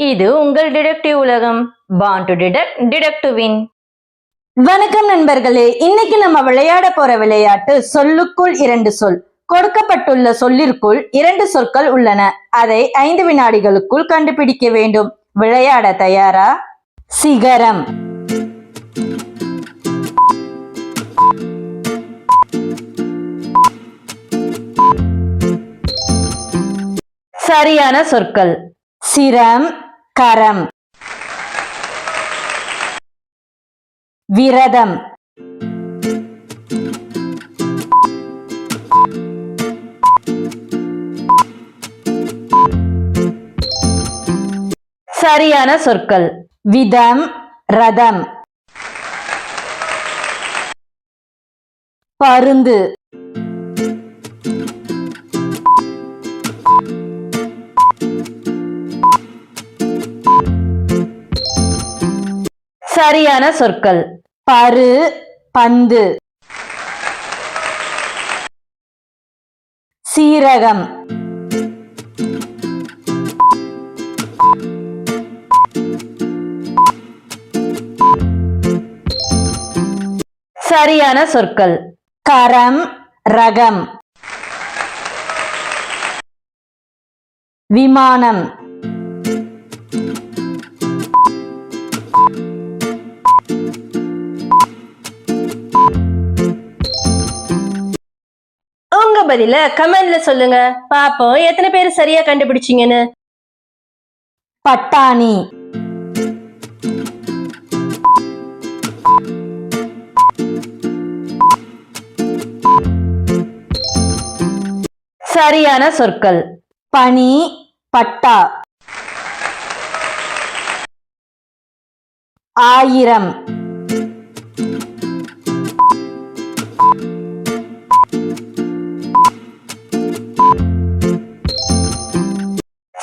இது உங்கள் டிடெக்டிவ் உலகம். பான் டு டிடெக்ட் டிடெக்டிவின் வின் வணக்கம் நண்பர்களே. இன்னைக்கு நம்ம விளையாட போற விளையாட்டு சொல்லுக்குள் இரண்டு சொல். கொடுக்கப்பட்டுள்ள சொல்லிற்குள் இரண்டு சொற்கள் உள்ளன. அதை ஐந்து வினாடிகளுக்குள் கண்டுபிடிக்க வேண்டும். விளையாட தயாரா? சிகரம். சரியான சொற்கள். சிரம். கரம் விரதம். சரியான சொற்கள். விதம் ரதம். பருந்து. சரியான சொற்கள். பரு பந்து. சீரகம். சரியான சொற்கள். கரம் ரகம். விமானம். பதில கமெண்ட்ல சொல்லுங்க. பாப்போம் எத்தனை பேர் சரியா கண்டுபிடிச்சீங்கன்னு. பட்டாணி. சரியான சொற்கள். பனி பட்டா. ஆயிரம்.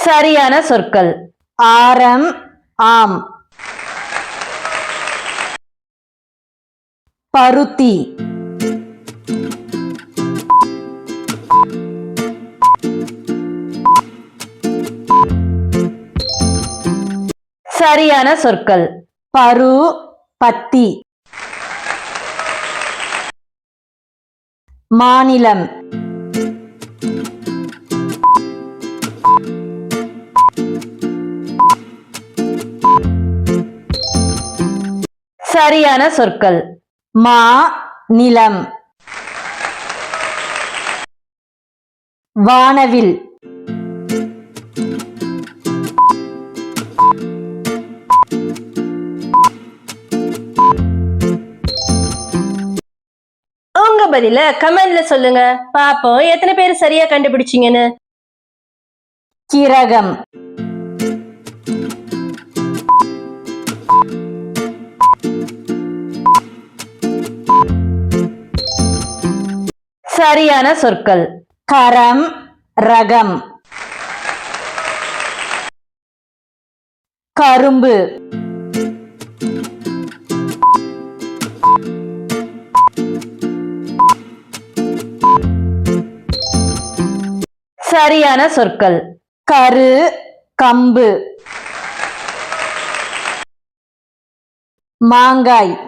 சரியான சொற்கள். ஆரம் ஆம். பருத்தி. சரியான சொற்கள். பரு பத்தி. மாநிலம். சரியான சொற்கள். மா நிலம். வானவில். உங்க பதில கமெண்ட்ல சொல்லுங்க. பாப்போம் எத்தனை பேர் சரியா கண்டுபிடிச்சீங்கன்னு. கிரகம். சரியான சொற்கள். கரம் ரகம். கரும்பு. சரியான சொற்கள். கரு கம்பு. மாங்காய்.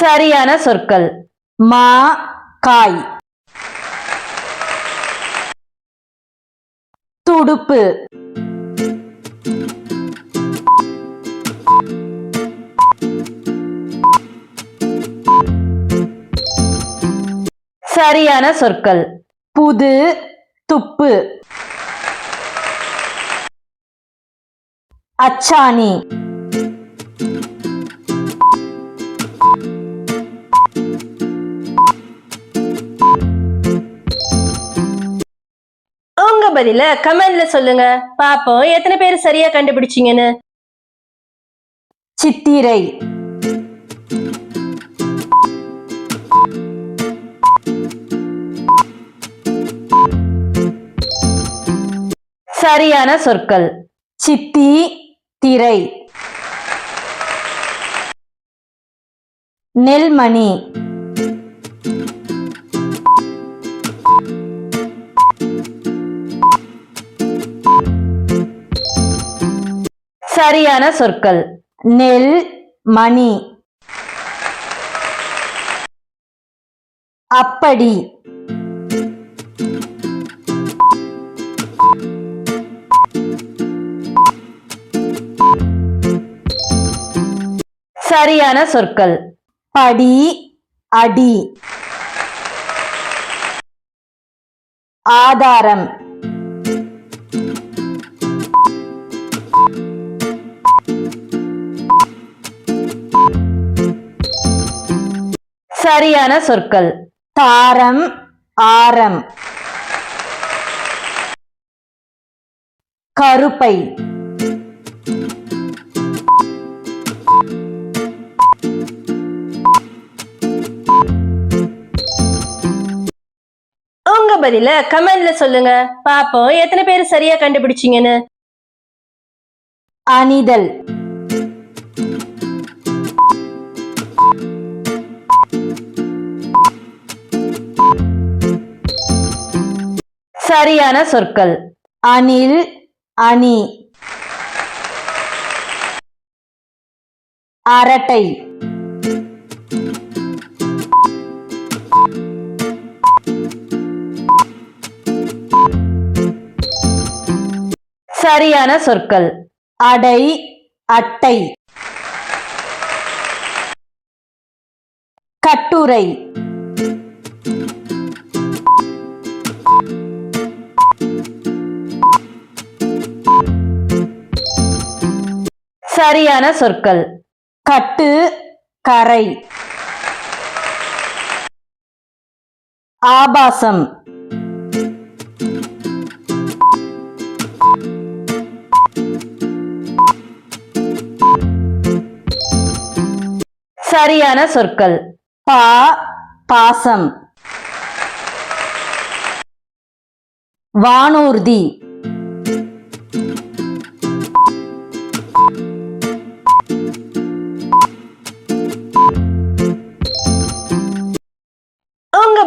சரியான சொற்கள். மா காய். துடுப்பு. சரியான சொற்கள். புது துப்பு. அச்சாணி. பதில கமெண்ட்ல சொல்லுங்க. பாப்போம் எத்தனை பேர் சரியா கண்டுபிடிச்சீங்கன்னு. சித்திரை. சரியான சொற்கள். சித்தி திரை நெல்மணி. சரியான சொற்கள். நெல் மணி. அப்படி. சரியான சொற்கள். படி அடி. ஆதாரம். சரியான சொற்கள். தாரம் ஆரம். கருப்பை. உங்க பதில கமெண்ட்ல சொல்லுங்க. பாப்போம் எத்தனை பேர் சரியா கண்டுபிடிச்சீங்கன்னு. அணிதல் சரியான சொற்கள். அணில் அணி. அரட்டை. சரியான சொற்கள். அடை அட்டை. கட்டுரை. சரியான சொற்கள். கட்டு கரை. ஆபாசம். சரியான சொற்கள். பா பாசம். வானூர்தி.